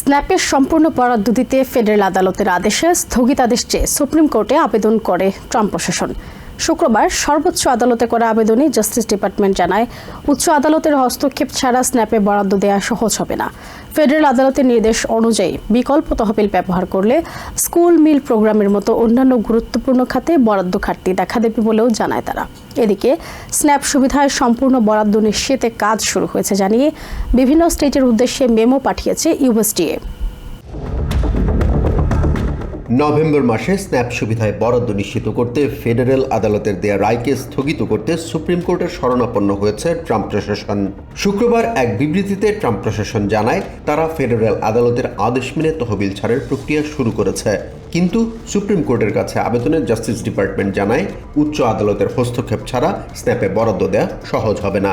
স্ন্যাপের সম্পূর্ণ বরাদ্দ দিতে ফেডারেল আদালতের আদেশে স্থগিতাদেশ চেয়ে সুপ্রিম কোর্টে আবেদন করে ট্রাম্প প্রশাসন। শুক্রবার সর্বোচ্চ আদালতে করা আবেদনে জাস্টিস ডিপার্টমেন্ট জানায়, উচ্চ আদালতের হস্তক্ষেপ ছাড়া স্ন্যাপে বরাদ্দ দেওয়া সহজ হবে না। ফেডারেল আদালতের নির্দেশ অনুযায়ী বিকল্প তহবিল ব্যবহার করলে স্কুল মিল প্রোগ্রামের মতো অন্যান্য গুরুত্বপূর্ণ খাতে বরাদ্দ ঘাটতি দেখা দেবে বলেও জানায় তারা। এদিকে, স্ন্যাপ সুবিধায় সম্পূর্ণ বরাদ্দ নিশ্চিতে কাজ শুরু হয়েছে জানিয়ে বিভিন্ন স্টেটের উদ্দেশ্যে মেমো পাঠিয়েছে ইউএসডিএ। নভেম্বর মাসে স্ন্যাপ সুবিধায় বরাদ্দ নিশ্চিত করতে ফেডারেল আদালতের দেয়া রায়কে স্থগিত করতে সুপ্রিম কোর্টের শরণাপন্ন হয়েছে ট্রাম্প প্রশাসন। শুক্রবার এক বিবৃতিতে ট্রাম্প প্রশাসন জানায়, তারা ফেডারেল আদালতের আদেশ মেনে তহবিল ছাড়ের প্রক্রিয়া শুরু করেছে। কিন্তু সুপ্রিম কোর্টের কাছে আবেদনে জাস্টিস ডিপার্টমেন্ট জানায়, উচ্চ আদালতের হস্তক্ষেপ ছাড়া স্ন্যাপে বরাদ্দ দেয়া সহজ হবে না।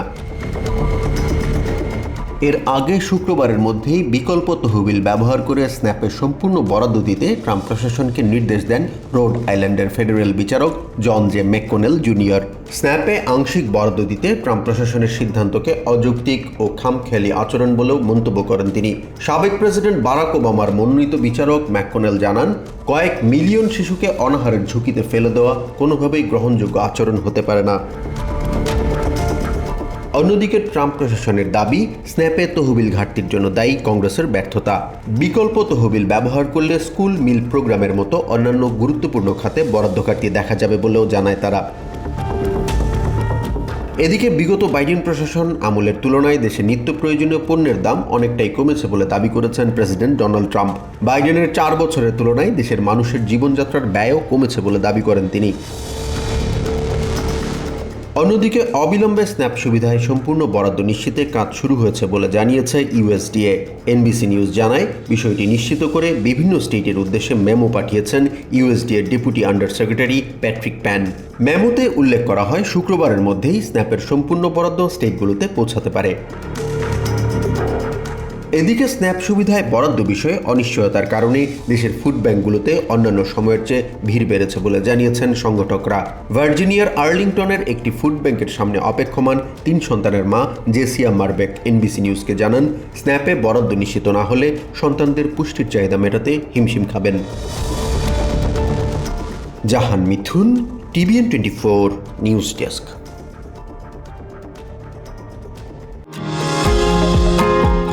এর আগে শুক্রবারের মধ্যেই বিকল্প তহবিল ব্যবহার করে স্ন্যাপের সম্পূর্ণ বরাদ্দ দিতে ট্রাম্প প্রশাসনকে নির্দেশ দেন রোড আইল্যান্ডের ফেডারেল বিচারক জন জে মেককোনেল জুনিয়র। স্ন্যাপে আংশিক বরাদ্দ দিতে ট্রাম্প প্রশাসনের সিদ্ধান্তকে অযৌক্তিক ও খামখেয়ালি আচরণ বলেও মন্তব্য করেন তিনি। সাবেক প্রেসিডেন্ট বারাক ওবামার মনোনীত বিচারক ম্যাককোনেল জানান, কয়েক মিলিয়ন শিশুকে অনাহারের ঝুঁকিতে ফেলে দেওয়া কোনোভাবেই গ্রহণযোগ্য আচরণ হতে পারে না। অন্যদিকে ট্রাম্প প্রশাসনের দাবি, স্ন্যাপে তহবিল ঘাটতির জন্য দায়ী কংগ্রেসের ব্যর্থতা। বিকল্প তহবিল ব্যবহার করলে স্কুল মিল প্রোগ্রামের মতো অন্যান্য গুরুত্বপূর্ণ খাতে বরাদ্দ ঘাটতি দেখা যাবে বলেও জানায় তারা। এদিকে বিগত বাইডেন প্রশাসন আমলের তুলনায় দেশে নিত্য প্রয়োজনীয় পণ্যের দাম অনেকটাই কমেছে বলে দাবি করেছেন প্রেসিডেন্ট ডোনাল্ড ট্রাম্প। বাইডেনের চার বছরের তুলনায় দেশের মানুষের জীবনযাত্রার ব্যয়ও কমেছে বলে দাবি করেন তিনি। অন্যদিকে অবিলম্বে স্ন্যাপ সুবিধায় সম্পূর্ণ বরাদ্দ নিশ্চিতে কাজ শুরু হয়েছে বলে জানিয়েছে ইউএসডিএ এনবিসি নিউজ জানায়, বিষয়টি নিশ্চিত করে বিভিন্ন স্টেটের উদ্দেশ্যে মেমো পাঠিয়েছেন ইউএসডিএর deputy under secretary Patrick Penn. মেমোতে উল্লেখ করা হয়, শুক্রবারের মধ্যেই স্ন্যাপের সম্পূর্ণ বরাদ্দ স্টেটগুলোতে পৌঁছাতে পারে। এদিকে স্ন্যাপ সুবিধায় বরাদ্দ বিষয়ে অনিশ্চয়তার কারণে দেশের ফুড ব্যাংকগুলোতে অন্যান্য সময়ের চেয়ে ভিড় বেড়েছে বলে জানিয়েছেন সংগঠকরা। ভার্জিনিয়ার আর্লিংটনের একটি ফুড ব্যাংকের সামনে অপেক্ষমান তিন সন্তানের মা জেসিয়া মারবেক, এনবিসি নিউজকে জানান, স্ন্যাপে বরাদ্দ নিশ্চিত না হলে সন্তানদের পুষ্টির চাহিদা মেটাতে হিমশিম খাবেন। Jahan Mithun, TVN twenty four news desk.